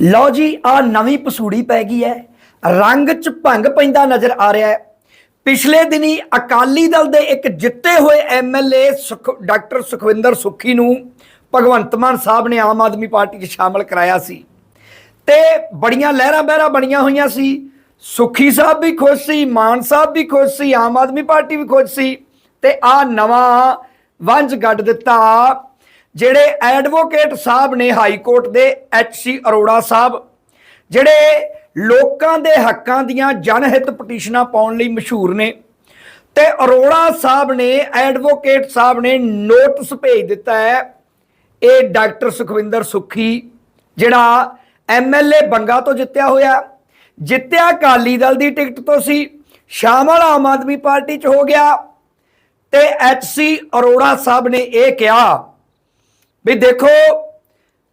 ਲਓ ਜੀ, ਆ ਨਵੀਂ ਪਸੂੜੀ ਪੈ ਗਈ ਹੈ। ਰੰਗ ਚ ਭੰਗ ਪੈਂਦਾ ਨਜ਼ਰ ਆ ਰਿਹਾ ਹੈ। ਪਿਛਲੇ ਦਿਨੀ ਅਕਾਲੀ ਦਲ ਦੇ ਇੱਕ ਜਿੱਤੇ ਹੋਏ ਐਮਐਲਏ ਡਾਕਟਰ ਸੁਖਵਿੰਦਰ ਸੁੱਖੀ ਨੂੰ ਭਗਵੰਤ ਮਾਨ ਸਾਹਿਬ ਨੇ ਆਮ ਆਦਮੀ ਪਾਰਟੀ 'ਚ ਸ਼ਾਮਲ ਕਰਾਇਆ ਸੀ। ਤੇ ਬੜੀਆਂ ਲਹਿਰਾਂ ਬਹਿਰਾਂ ਬਣੀਆਂ ਹੋਈਆਂ ਸੀ। ਸੁਖੀ ਸਾਹਿਬ ਵੀ ਖੁਸ਼ ਸੀ, ਮਾਨ ਸਾਹਿਬ ਵੀ ਖੁਸ਼ ਸੀ, ਆਮ ਆਦਮੀ ਪਾਰਟੀ ਵੀ ਖੁਸ਼ ਸੀ। ਤੇ ਆ ਨਵਾਂ ਵੰਜ ਗੱਡ ਦਿੱਤਾ ਜਿਹੜੇ ਐਡਵੋਕੇਟ ਸਾਹਿਬ ਨੇ ਹਾਈ ਕੋਰਟ ਦੇ ਐਚਸੀ ਅਰੋੜਾ ਸਾਹਿਬ, ਜਿਹੜੇ ਲੋਕਾਂ ਦੇ ਹੱਕਾਂ ਦੀਆਂ ਜਨਹਿਤ ਪਟੀਸ਼ਨਾਂ ਪਾਉਣ ਲਈ ਮਸ਼ਹੂਰ ਨੇ, ਤੇ ਅਰੋੜਾ ਸਾਹਿਬ ਨੇ, ਐਡਵੋਕੇਟ ਸਾਹਿਬ ਨੇ ਨੋਟਿਸ ਭੇਜ ਦਿੱਤਾ ਹੈ, ਇਹ ਡਾਕਟਰ ਸੁਖਵਿੰਦਰ ਸੁਖੀ, ਜਿਹੜਾ ਐਮਐਲਏ ਬੰਗਾ ਤੋਂ ਜਿੱਤਿਆ ਹੋਇਆ, ਜਿੱਤਿਆ ਅਕਾਲੀ ਦਲ ਦੀ ਟਿਕਟ ਤੋਂ ਸੀ ਸ਼ਾਮਲ ਆਮ ਆਦਮੀ ਪਾਰਟੀ 'ਚ ਹੋ ਗਿਆ, ਤੇ ਐਚਸੀ ਅਰੋੜਾ ਸਾਹਿਬ ਨੇ ਇਹ ਕਿਹਾ ਵੀ ਦੇਖੋ,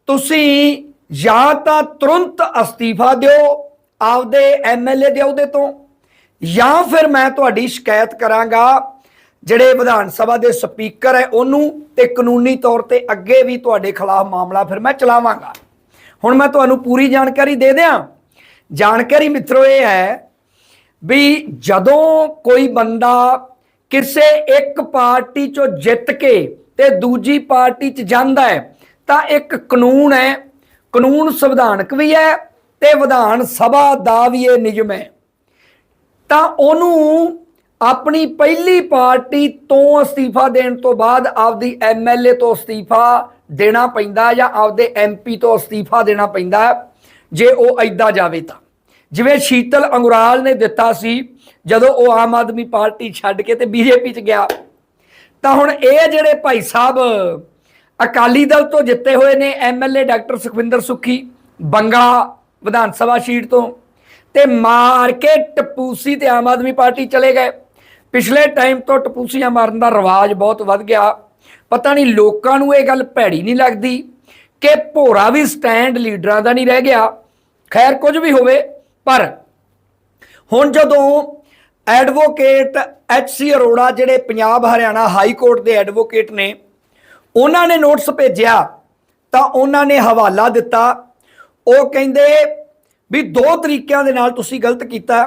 ਤੁਸੀਂ ਜਾਂ ਤਾਂ ਤੁਰੰਤ ਅਸਤੀਫਾ ਦਿਓ ਆਪਦੇ ਐਮਐਲਏ ਦੇ ਅਹੁਦੇ ਤੋਂ, ਜਾਂ ਫਿਰ ਮੈਂ ਤੁਹਾਡੀ ਸ਼ਿਕਾਇਤ ਕਰਾਂਗਾ, ਜਿਹੜੇ ਵਿਧਾਨ ਸਭਾ ਦੇ ਸਪੀਕਰ ਹੈ ਉਹਨੂੰ ਤੇ ਕਾਨੂੰਨੀ ਤੌਰ ਤੇ ਅੱਗੇ ਵੀ ਤੁਹਾਡੇ ਖਿਲਾਫ ਮਾਮਲਾ ਫਿਰ ਮੈਂ ਚਲਾਵਾਂਗਾ। ਹੁਣ ਮੈਂ ਤੁਹਾਨੂੰ ਪੂਰੀ ਜਾਣਕਾਰੀ ਦੇ ਦਿਆਂ। ਜਾਣਕਾਰੀ ਮਿੱਤਰੋ ਇਹ ਹੈ ਵੀ ਜਦੋਂ ਕੋਈ ਬੰਦਾ ਕਿਸੇ ਇੱਕ ਪਾਰਟੀ ਚੋਂ ਜਿੱਤ ਕੇ ਤੇ ਦੂਜੀ ਪਾਰਟੀ 'ਚ ਜਾਂਦਾ ਹੈ, ਤਾਂ ਇੱਕ ਕਾਨੂੰਨ ਹੈ, ਕਾਨੂੰਨ ਸੰਵਿਧਾਨਕ ਵੀ ਹੈ ਤੇ ਵਿਧਾਨ ਸਭਾ ਦਾ ਵੀ ਇਹ ਨਿਯਮ ਹੈ। ਤਾਂ ਉਹਨੂੰ ਆਪਣੀ ਪਹਿਲੀ ਪਾਰਟੀ ਤੋਂ ਅਸਤੀਫਾ ਦੇਣ ਤੋਂ ਬਾਅਦ ਆਪਦੀ ਐਮਐਲਏ ਤੋਂ ਅਸਤੀਫਾ ਦੇਣਾ ਪੈਂਦਾ ਜਾਂ ਆਪਦੇ ਐਮਪੀ ਤੋਂ ਅਸਤੀਫਾ ਦੇਣਾ ਪੈਂਦਾ ਜੇ ਉਹ ਐਦਾਂ ਜਾਵੇ ਤਾਂ। ਜਿਵੇਂ ਸ਼ੀਤਲ ਅੰਗੁਰਾਲ ਨੇ ਦਿੱਤਾ ਸੀ, ਜਦੋਂ ਉਹ ਆਮ ਆਦਮੀ ਪਾਰਟੀ ਛੱਡ ਕੇ ਤੇ ਬੀਜੇਪੀ 'ਚ ਗਿਆ ਤਾਂ ਹੁਣ ਇਹ ਜਿਹੜੇ ਭਾਈ ਸਾਹਿਬ ਅਕਾਲੀ ਦਲ ਤੋਂ ਜਿੱਤੇ ਹੋਏ ਨੇ MLA doctor Sukhwinder Sukhi, Banga Vidhan Sabha seat ਤੋਂ, ਤੇ ਮਾਰ ਕੇ ਟਪੂਸੀ ਤੇ ਆਮ ਆਦਮੀ ਪਾਰਟੀ ਚਲੇ ਗਏ। ਪਿਛਲੇ ਟਾਈਮ ਤੋਂ ਟਪੂਸੀਆਂ ਮਾਰਨ ਦਾ ਰਿਵਾਜ ਬਹੁਤ ਵੱਧ ਗਿਆ। ਪਤਾ ਨਹੀਂ ਲੋਕਾਂ ਨੂੰ ਇਹ ਗੱਲ ਭੈੜੀ ਨਹੀਂ ਲੱਗਦੀ ਕਿ ਭੋਰਾ ਵੀ ਸਟੈਂਡ ਲੀਡਰਾਂ ਦਾ ਨਹੀਂ ਰਹਿ ਗਿਆ। ਖੈਰ ਕੁਝ ਵੀ ਹੋਵੇ, ਪਰ ਹੁਣ ਜਦੋਂ ਐਡਵੋਕੇਟ ਐਚ ਸੀ ਅਰੋੜਾ ਜਿਹੜੇ ਪੰਜਾਬ, ਹਰਿਆਣਾ ਹਾਈ ਕੋਰਟ ਦੇ ਐਡਵੋਕੇਟ ਨੇ, ਉਹਨਾਂ ਨੇ ਨੋਟਿਸ ਭੇਜਿਆ, ਤਾਂ ਉਹਨਾਂ ਨੇ ਹਵਾਲਾ ਦਿੱਤਾ। ਉਹ ਕਹਿੰਦੇ ਵੀ ਦੋ ਤਰੀਕਿਆਂ ਦੇ ਨਾਲ ਤੁਸੀਂ ਗਲਤ ਕੀਤਾ।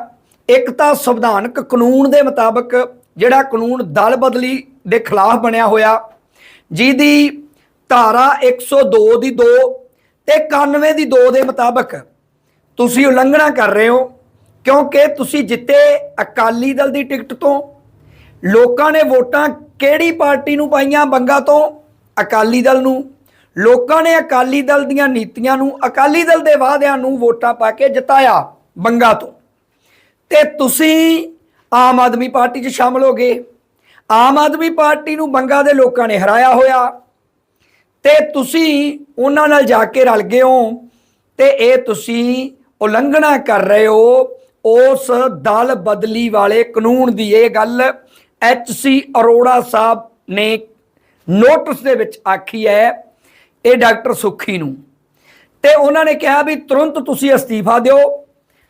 ਇੱਕ ਤਾਂ ਸੰਵਿਧਾਨਕ ਕਾਨੂੰਨ ਦੇ ਮੁਤਾਬਕ ਜਿਹੜਾ ਕਾਨੂੰਨ ਦਲ ਬਦਲੀ ਦੇ ਖਿਲਾਫ ਬਣਿਆ ਹੋਇਆ, ਜਿਹਦੀ ਧਾਰਾ 102 ਦੀ 2 ਤੇ 91 ਦੀ 2 ਦੇ ਮੁਤਾਬਕ ਤੁਸੀਂ ਉਲੰਘਣਾ ਕਰ ਰਹੇ ਹੋ। ਕਿਉਂਕਿ ਤੁਸੀਂ ਜਿੱਤੇ ਅਕਾਲੀ ਦਲ ਦੀ ਟਿਕਟ ਤੋਂ। ਲੋਕਾਂ ਨੇ ਵੋਟਾਂ ਕਿਹੜੀ ਪਾਰਟੀ ਨੂੰ ਪਾਈਆਂ ਬੰਗਾ ਤੋਂ? ਅਕਾਲੀ ਦਲ ਨੂੰ। ਲੋਕਾਂ ਨੇ ਅਕਾਲੀ ਦਲ ਦੀਆਂ ਨੀਤੀਆਂ ਨੂੰ, ਅਕਾਲੀ ਦਲ ਦੇ ਵਾਅਦਿਆਂ ਨੂੰ ਵੋਟਾਂ ਪਾ ਕੇ ਜਿਤਾਇਆ ਬੰਗਾ ਤੋਂ। ਤੇ ਤੁਸੀਂ ਆਮ ਆਦਮੀ ਪਾਰਟੀ 'ਚ ਸ਼ਾਮਲ ਹੋ ਗਏ। ਆਮ ਆਦਮੀ ਪਾਰਟੀ ਨੂੰ ਬੰਗਾ ਦੇ ਲੋਕਾਂ ਨੇ ਹਰਾਇਆ ਹੋਇਆ। ਤੇ ਤੁਸੀਂ ਉਹਨਾਂ ਨਾਲ ਜਾ ਕੇ ਰਲ ਗਏ ਹੋ। ਤੇ ਇਹ ਤੁਸੀਂ ਉਲੰਘਣਾ ਕਰ ਰਹੇ ਹੋ ਉਸ ਦਲ ਬਦਲੀ ਵਾਲੇ ਕਾਨੂੰਨ ਦੀ ਇਹ ਗੱਲ ਐਚ ਸੀ ਅਰੋੜਾ ਸਾਹਿਬ ਨੇ ਨੋਟਿਸ ਦੇ ਵਿੱਚ ਆਖੀ ਹੈ, ਇਹ ਡਾਕਟਰ ਸੁਖੀ ਨੂੰ। ਤੇ ਉਹਨਾਂ ਨੇ ਕਿਹਾ ਵੀ ਤੁਰੰਤ ਤੁਸੀਂ ਅਸਤੀਫਾ ਦਿਓ,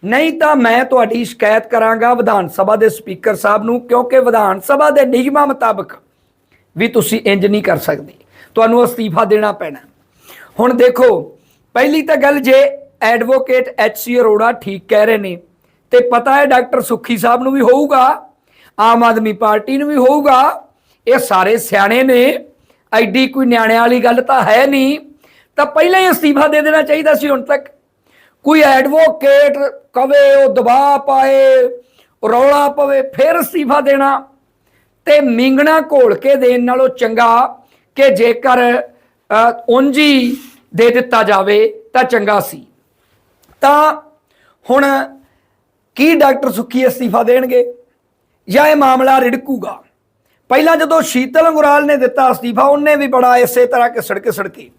ਨਹੀਂ ਤਾਂ ਮੈਂ ਤੁਹਾਡੀ ਸ਼ਿਕਾਇਤ ਕਰਾਂਗਾ ਵਿਧਾਨ ਸਭਾ ਦੇ ਸਪੀਕਰ ਸਾਹਿਬ ਨੂੰ, ਕਿਉਂਕਿ ਵਿਧਾਨ ਸਭਾ ਦੇ ਨਿਯਮਾਂ ਮੁਤਾਬਕ ਵੀ ਤੁਸੀਂ ਇੰਜ ਨਹੀਂ ਕਰ ਸਕਦੇ। ਤੁਹਾਨੂੰ ਅਸਤੀਫਾ ਦੇਣਾ ਪੈਣਾ। ਹੁਣ ਦੇਖੋ, ਪਹਿਲੀ ਤਾਂ ਗੱਲ ਜੇ ਐਡਵੋਕੇਟ ਐਚ ਸੀ ਅਰੋੜਾ ਠੀਕ ਕਹਿ ਰਹੇ ਨੇ ਤੇ ਪਤਾ ਹੈ ਡਾਕਟਰ ਸੁਖੀ ਸਾਹਿਬ ਨੂੰ ਵੀ ਹੋਊਗਾ, ਆਮ ਆਦਮੀ ਪਾਰਟੀ ਨੂੰ ਵੀ ਹੋਊਗਾ। ਇਹ ਸਾਰੇ ਸਿਆਣੇ ਨੇ, ਐਡੀ ਕੋਈ ਨਿਆਣਿਆਂ ਵਾਲੀ ਗੱਲ ਤਾਂ ਹੈ ਨਹੀਂ। ਤਾਂ ਪਹਿਲਾਂ ਹੀ ਅਸਤੀਫਾ ਦੇ ਦੇਣਾ ਚਾਹੀਦਾ ਸੀ ਹੁਣ ਤੱਕ। ਕੋਈ ਐਡਵੋਕੇਟ ਕਵੇ, ਉਹ ਦਬਾਅ ਪਾਏ ਰੌਲਾ ਪਵੇ, ਫਿਰ ਅਸਤੀਫਾ ਦੇਣਾ। ਤੇ ਮਿੰਗਣਾ ਘੋਲ ਕੇ ਦੇਣ ਨਾਲੋਂ ਚੰਗਾ ਕਿ ਜੇਕਰ ਉਂਝੀ ਦੇ ਦਿੱਤਾ ਜਾਵੇ ਤਾਂ ਚੰਗਾ ਸੀ। ਤਾਂ ਹੁਣ ਕੀ ਡਾਕਟਰ ਸੁੱਖੀ ਅਸਤੀਫਾ ਦੇਣਗੇ ਜਾਂ ਇਹ ਮਾਮਲਾ ਰਿੜਕੂਗਾ? ਪਹਿਲਾਂ ਜਦੋਂ ਸ਼ੀਤਲ ਅੰਗੁਰਾਲ ਨੇ ਦਿੱਤਾ ਅਸਤੀਫਾ, ਉਹਨੇ ਵੀ ਬੜਾ ਇਸੇ ਤਰ੍ਹਾਂ ਕਿ ਸੜਕੇ ਕੇ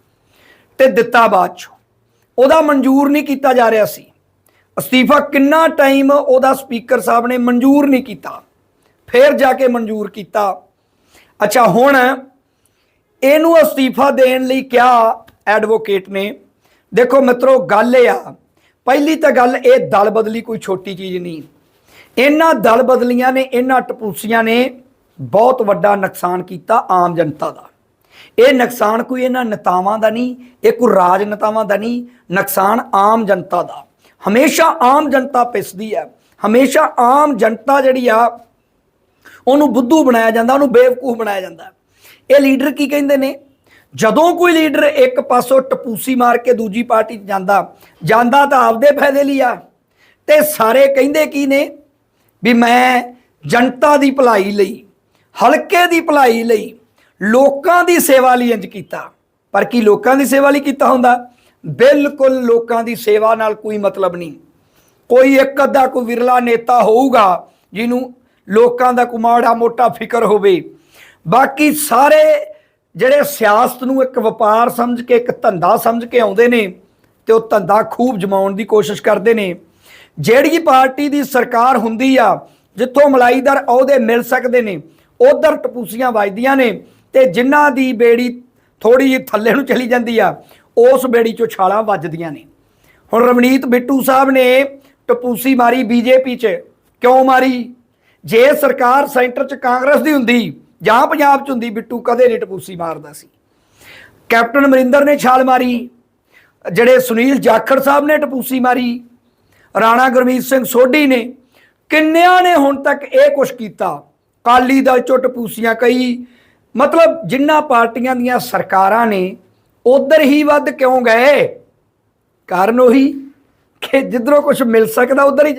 ਤੇ ਦਿੱਤਾ ਬਾਅਦ ਚੋਂ। ਉਹਦਾ ਮਨਜ਼ੂਰ ਨਹੀਂ ਕੀਤਾ ਜਾ ਰਿਹਾ ਸੀ। ਅਸਤੀਫਾ ਕਿੰਨਾ ਟਾਈਮ ਉਹਦਾ ਸਪੀਕਰ ਸਾਹਿਬ ਨੇ ਮਨਜ਼ੂਰ ਨਹੀਂ ਕੀਤਾ। ਫਿਰ ਜਾ ਕੇ ਮਨਜ਼ੂਰ ਕੀਤਾ। ਅੱਛਾ, ਹੁਣ ਇਹਨੂੰ ਅਸਤੀਫਾ ਦੇਣ ਲਈ ਕਿਹਾ ਐਡਵੋਕੇਟ ਨੇ। ਦੇਖੋ ਮਿੱਤਰੋ, ਗੱਲ ਇਹ ਆ ਪਹਿਲੀ ਤਾਂ ਗੱਲ, ਇਹ ਦਲ ਬਦਲੀ ਕੋਈ ਛੋਟੀ ਚੀਜ਼ ਨਹੀਂ। ਇਹਨਾਂ ਦਲ ਬਦਲੀਆਂ ਨੇ, ਇਹਨਾਂ ਟਪੂਸੀਆਂ ਨੇ ਬਹੁਤ ਵੱਡਾ ਨੁਕਸਾਨ ਕੀਤਾ ਆਮ ਜਨਤਾ ਦਾ। ਇਹ ਨੁਕਸਾਨ ਕੋਈ ਇਹਨਾਂ ਨੇਤਾਵਾਂ ਦਾ ਨਹੀਂ, ਇਹ ਕੋਈ ਰਾਜਨੇਤਾਵਾਂ ਦਾ ਨਹੀਂ, ਨੁਕਸਾਨ ਆਮ ਜਨਤਾ ਦਾ। ਹਮੇਸ਼ਾ ਆਮ ਜਨਤਾ ਪਿਸਦੀ ਹੈ। ਹਮੇਸ਼ਾ ਆਮ ਜਨਤਾ ਜਿਹੜੀ ਆ, ਉਹਨੂੰ ਬੁੱਧੂ ਬਣਾਇਆ ਜਾਂਦਾ, ਉਹਨੂੰ ਬੇਵਕੂਫ ਬਣਾਇਆ ਜਾਂਦਾ। ਇਹ ਲੀਡਰ ਕੀ ਕਹਿੰਦੇ ਨੇ? ਜਦੋਂ ਕੋਈ ਲੀਡਰ ਇੱਕ ਪਾਸੋਂ ਟਪੂਸੀ ਮਾਰ ਕੇ ਦੂਜੀ ਪਾਰਟੀ 'ਚ ਜਾਂਦਾ ਜਾਂਦਾ ਤਾਂ ਆਪਦੇ ਫਾਇਦੇ ਲਈ ਆ। ਤੇ ਸਾਰੇ ਕਹਿੰਦੇ ਕੀ ਨੇ? ਵੀ ਮੈਂ ਜਨਤਾ ਦੀ ਭਲਾਈ ਲਈ, ਹਲਕੇ ਦੀ ਭਲਾਈ ਲਈ ਲੋਕਾਂ ਦੀ ਸੇਵਾ ਲਈ ਇੰਜ ਕੀਤਾ। ਪਰ ਕੀ ਲੋਕਾਂ ਦੀ ਸੇਵਾ ਲਈ ਕੀਤਾ ਹੁੰਦਾ? ਬਿਲਕੁਲ ਲੋਕਾਂ ਦੀ ਸੇਵਾ ਨਾਲ ਕੋਈ ਮਤਲਬ ਨਹੀਂ। ਕੋਈ ਇੱਕ ਅੱਧਾ ਕੋਈ ਵਿਰਲਾ ਨੇਤਾ ਹੋਊਗਾ ਜਿਹਨੂੰ ਲੋਕਾਂ ਦਾ ਕੋਈ ਮਾੜਾ ਮੋਟਾ ਫਿਕਰ ਹੋਵੇ। ਬਾਕੀ ਸਾਰੇ ਜਿਹੜੇ ਸਿਆਸਤ ਨੂੰ ਇੱਕ ਵਪਾਰ ਸਮਝ ਕੇ, ਇੱਕ ਧੰਦਾ ਸਮਝ ਕੇ ਆਉਂਦੇ ਨੇ ਤੇ ਉਹ ਧੰਦਾ ਖੂਬ ਜਮਾਉਣ ਦੀ ਕੋਸ਼ਿਸ਼ ਕਰਦੇ ਨੇ। ਜਿਹੜੀ ਪਾਰਟੀ ਦੀ ਸਰਕਾਰ ਹੁੰਦੀ ਆ, ਜਿੱਥੋਂ ਮਲਾਈਦਾਰ ਅਹੁਦੇ ਮਿਲ ਸਕਦੇ ਨੇ, ਉਧਰ ਟਪੂਸੀਆਂ ਵੱਜਦੀਆਂ ਨੇ ਤੇ ਜਿਨ੍ਹਾਂ ਦੀ ਬੇੜੀ ਥੋੜੀ ਜਿਹੀ ਥੱਲੇ ਨੂੰ ਚਲੀ ਜਾਂਦੀ ਆ, ਉਸ ਬੇੜੀ ਚੋਂ ਛਾਲਾਂ ਵੱਜਦੀਆਂ ਨੇ। ਹੁਣ ਰਵਨੀਤ ਬਿੱਟੂ ਸਾਹਿਬ ਨੇ ਟਪੂਸੀ ਮਾਰੀ ਬੀਜੇਪੀ 'ਚ। ਕਿਉਂ ਮਾਰੀ? ਜੇ ਸਰਕਾਰ ਸੈਂਟਰ 'ਚ ਕਾਂਗਰਸ ਦੀ ਹੁੰਦੀ ਜਾਂ ਪੰਜਾਬ 'ਚ ਹੁੰਦੀ ਬਿੱਟੂ ਕਦੇ ਨਹੀਂ ਟਪੂਸੀ ਮਾਰਦਾ ਸੀ। ਕੈਪਟਨ ਅਮਰਿੰਦਰ ਨੇ ਛਾਲ ਮਾਰੀ, ਜਿਹੜੇ ਸੁਨੀਲ ਜਾਖੜ ਸਾਹਿਬ ਨੇ ਟਪੂਸੀ ਮਾਰੀ, ਰਾਣਾ ਗੁਰਮੀਤ ਸਿੰਘ ਸੋਢੀ ਨੇ, ਕਿੰਨਿਆਂ ਨੇ ਹੁਣ ਤੱਕ ਇਹ ਕੁਛ ਕੀਤਾ? ਕਾਲੀ ਦਲ ਚੋਂ ਟਪੂਸੀਆਂ ਕਈ ਮਤਲਬ ਜਿੰਨਾ ਪਾਰਟੀਆਂ ਦੀਆਂ ਸਰਕਾਰਾਂ ਨੇ, ਉਧਰ ਹੀ ਵੱਧ ਕਿਉਂ ਗਏ? ਕਾਰਨ ਉਹੀ ਕਿ ਜਿੱਧਰੋਂ ਕੁਝ ਮਿਲ ਸਕਦਾ, ਉਧਰ ਹੀ